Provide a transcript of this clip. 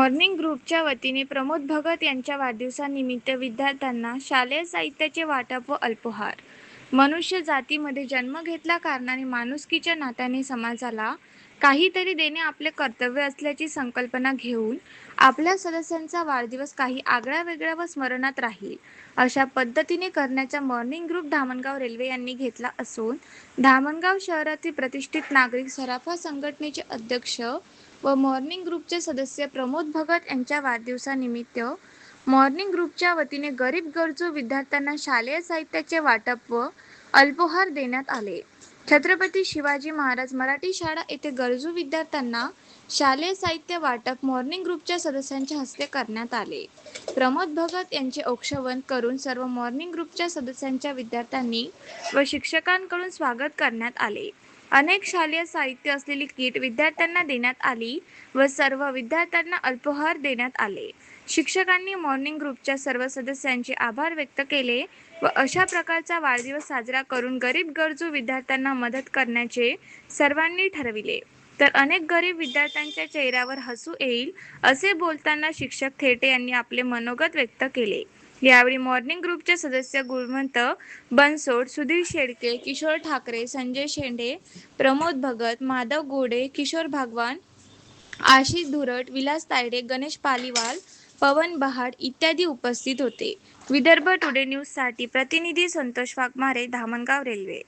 Morning ग्रुपच्या वतीने प्रमोद भगत यांच्या वाढदिवसानिमित्त विद्यार्थ्यांना शालेय साहित्याचे वाटप व अल्पोहार. मनुष्य जातीमध्ये जन्म घेतला कारणाने माणुसकीच्या नात्याने समाजाला काहीतरी देणे आपले कर्तव्य असल्याची संकल्पना घेऊन आपल्या सदस्यांचा वाढदिवस काही आगळा वेगळा व स्मरणात राहील अशा पद्धतीने करण्याचा मॉर्निंग ग्रुप धामणगाव रेल्वे यांनी घेतला असून धामणगाव शहरातील प्रतिष्ठित नागरिक सराफा संघटनेचे अध्यक्ष व मॉर्निंग ग्रुपचे सदस्य प्रमोद भगत यांच्या वाढदिवसानिमित्त मॉर्निंग ग्रुपच्या वतीने गरीब गरजू विद्यार्थ्यांना शालेय साहित्याचे वाटप व अल्पोहार देण्यात आले. छत्रपती शिवाजी महाराज मराठी शाळा येथे गरजू विद्यार्थ्यांना शालेय साहित्य वाटप मॉर्निंग ग्रुपच्या सदस्यांच्या हस्ते करण्यात आले. प्रमोद भगत यांचे औक्षवण करून सर्व मॉर्निंग ग्रुपच्या सदस्यांच्या विद्यार्थ्यांनी व शिक्षकांकडून स्वागत करण्यात आले. अनेक शालेय साहित्य असलेली किट विद्यार्थ्यांना देण्यात आली व सर्व विद्यार्थ्यांना अल्पोहार देण्यात आले. शिक्षकांनी मॉर्निंग ग्रुपच्या सर्व सदस्यांचे आभार व्यक्त केले व अशा प्रकारचा वाढदिवस साजरा करून गरीब गरजू विद्यार्थ्यांना मदत करण्याचे सर्वांनी ठरविले. तर अनेक गरीब विद्यार्थ्यांच्या चेहऱ्यावर हसू येईल असे बोलताना शिक्षक थेटे यांनी आपले मनोगत व्यक्त केले. यावेळी मॉर्निंग ग्रुपचे सदस्य गुणवंत बनसोड सुधीर शेडके किशोर ठाकरे संजय शेंडे प्रमोद भगत माधव गोडे किशोर भागवान आशिष धुरट विलास तायडे गणेश पालीवाल पवन बहाड इत्यादी उपस्थित होते. विदर्भ टुडे न्यूजसाठी प्रतिनिधी संतोष वाघमारे धामणगाव रेल्वे.